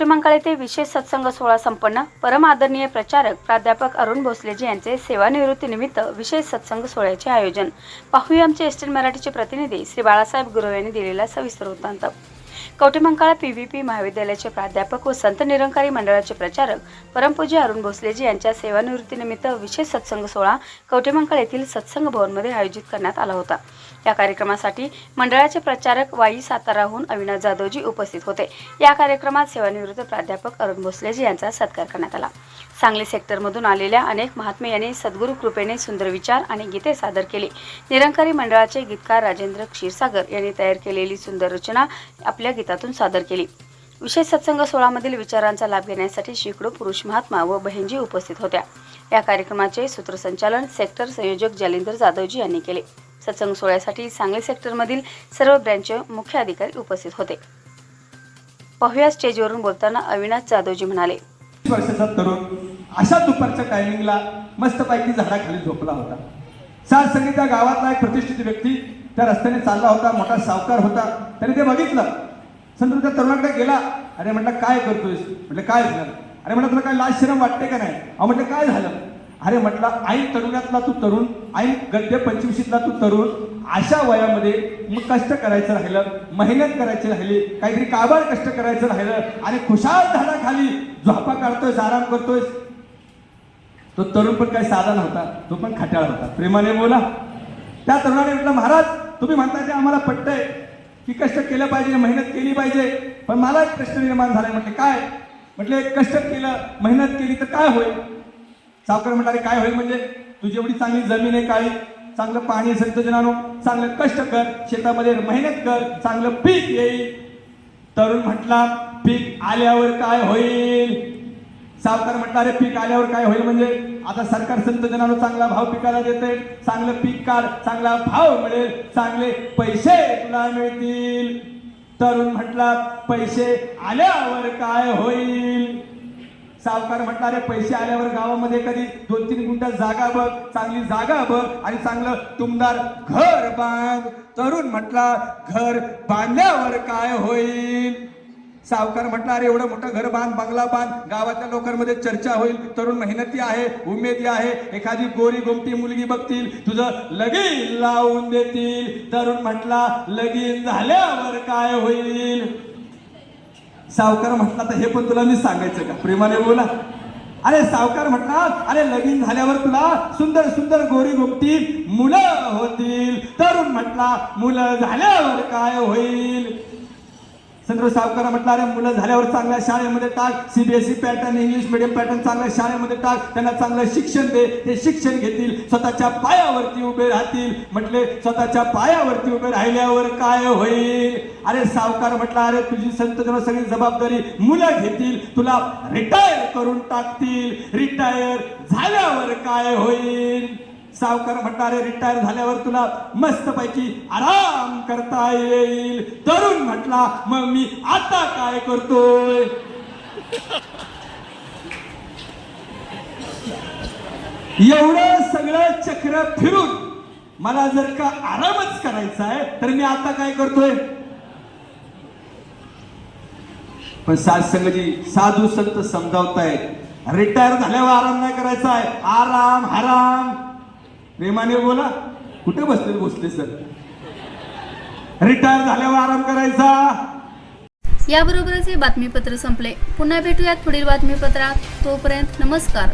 येथे विशेष सत्संग सोहळा संपन्न. परम आदरणीय प्रचारक प्राध्यापक अरुण भोसलेजी यांचे सेवानिवृत्तीनिमित्त विशेष सत्संग सोहळ्याचे आयोजन. पाहूया आमचे एस्टन मराठीचे प्रतिनिधी श्री बाळासाहेब गुरव यांनी दिलेला सविस्तर वृत्तांत. कवटेमंकाळा पी व्ही पी महाविद्यालयाचे प्राध्यापक व संत निरंकारी मंडळाचे प्रचारक परमपूज्य अरुण भोसलेजी यांच्या सेवानिवृत्तीनिमित्त विशेष सत्संग सोहळा कवटेमंकाळ येथील सत्संग भवनमध्ये आयोजित करण्यात आला होता. या कार्यक्रमासाठी मंडळाचे प्रचारक वाई साताराहून अविनाश जाधवजी उपस्थित होते. या कार्यक्रमात सेवानिवृत्त प्राध्यापक अरुण भोसलेजी यांचा सत्कार करण्यात आला. सांगली सेक्टरमधून आलेल्या अनेक महात्मे यांनी सद्गुरू कृपेने सुंदर विचार आणि गीते सादर केली. निरंकारी मंडळाचे गीतकार राजेंद्र क्षीरसागर यांनी तयार केलेली सुंदर रचना आपल्या गीतातून सादर केली. विशेष सत्संग सोहळामधील विचारांचा लाभ घेण्यासाठी शेकडो पुरुष महात्मा व बहिणजी उपस्थित होत्या. या कार्यक्रमाचे सूत्रसंचालन सेक्टर संयोजक जालिंदर जाधवजी यांनी केले. सत्संग सोहळ्यासाठी सांगली सेक्टरमधील सर्व ब्रँचचे मुख्य अधिकारी उपस्थित होते. पाहुया स्टेजवरून बोलताना अविनाश जाधवजी म्हणाले वर्षाचा तरुण अशा दुपारच्या टायमिंगला मस्तपैकी झाडाखाली झोपला होता. सार संगीता गावातला एक प्रतिष्ठित व्यक्ती त्या रस्त्याने चालला होता मोठा सावकार होता. त्याने ते बघितलं. संत त्या तरुणाकडे गेला अरे म्हटलं काय करतोयस? म्हटलं काय झालं? अरे म्हटलं तुला काय लाज शरम वाटते का नाही? अहो म्हटलं काय झालं? अरे म्हटलं आई तरुणातला तू तरुण आई गद्य पंचवीशीतला तू तरुण अशा वयामध्ये मग कष्ट करायचं राहिलं मेहनत करायची राहिली काहीतरी काबाड कष्ट करायचं राहिलं आणि खुशाल झाडाखाली झोपा काढतोयस आराम करतोयस. तो तरुण पण काही साधा नव्हता तो पण खट्याळ होता. प्रेमाने बोला त्या तरुणाने म्हटलं महाराज तुम्ही म्हणता ते आम्हाला पटतंय की कष्ट केलं पाहिजे मेहनत केली पाहिजे. पण मला एक प्रश्न निर्माण झाला म्हटले काय? म्हटले कष्ट केलं मेहनत केली तर काय होईल? सावकार म्हणाले काय होईल म्हणजे? तुझी एवढी चांगली जमीन आहे काळी चांगलं पाणी संतजनानो चांगलं कष्ट कर शेतामध्ये मेहनत कर चांगलं पीक येईल. तरुण म्हटला पीक आल्यावर काय होईल? सावकार म्हटला अरे पीक आल्यावर काय होईल म्हणजे? आता सरकार संत चांगला भाव पिकाला देते चांगलं पीक काढ चांगला भाव मिळेल. चांगले पैसे तुला मिळतील. तरुण म्हटला पैसे आल्यावर काय होईल? सावकार म्हटणारे पैसे आल्यावर गावामध्ये कधी दोन तीन गुंठा जागा बघ चांगली जागा बघ आणि चांगलं तुमदार घर बांध. तरुण म्हटला घर बांधल्यावर काय होईल? सावकार म्हटला अरे एवढं मोठं घर बांध बंगला बांध गावाच्या लोकांमध्ये चर्चा होईल तरुण मेहनती आहे उमेदी आहे एखादी गोरी गोमटी मुलगी बघतील तुझं लगीन लावून देतील. तरुण म्हटला लगीन झाल्यावर काय होईल? सावकार म्हटला तर हे पण तुला मी सांगायचं का? प्रेमाने बोला. अरे सावकार म्हटला अरे लगीन झाल्यावर तुला सुंदर सुंदर गोरी गोमटी मुलं होतील. तरुण म्हटला मुलं झाल्यावर काय होईल? संत सावकार म्हटलं अरे मुलं झाल्यावर चांगल्या शाळेमध्ये टाक. CBSE pattern English medium pattern चांगल्या शाळेमध्ये टाक. त्यांना चांगलं शिक्षण दे. ते शिक्षण घेतील. स्वतःच्या पायावरती उभे राहतील. म्हटले स्वतःच्या पायावरती उभे राहिल्यावर काय होईल? अरे सावकार म्हटलं अरे तुझी संत सगळी जबाबदारी मुलं घेतील. तुला रिटायर करून टाकतील. रिटायर झाल्यावर काय होईल? सावकार म्हणणारे रिटायर झाल्यावर तुला मस्तपैकी आराम करता येईल. तरुण म्हटला मग मी आता काय करतोय? एवढं सगळं चक्र फिरून मला जर का आरामच करायचा आहे तर मी आता काय करतोय? पण साध साधू संत समजावतायत रिटायर झाल्यावर आराम नाही करायचा आहे. आराम हराम. प्रेमाने बोला कुठे बसले बसले सर? रिटायर झाल्यावर आराम करायचा. याबरोबरच हे बातमीपत्र संपले. पुन्हा भेटूयात पुढील बातमीपत्रात. तोपर्यंत नमस्कार.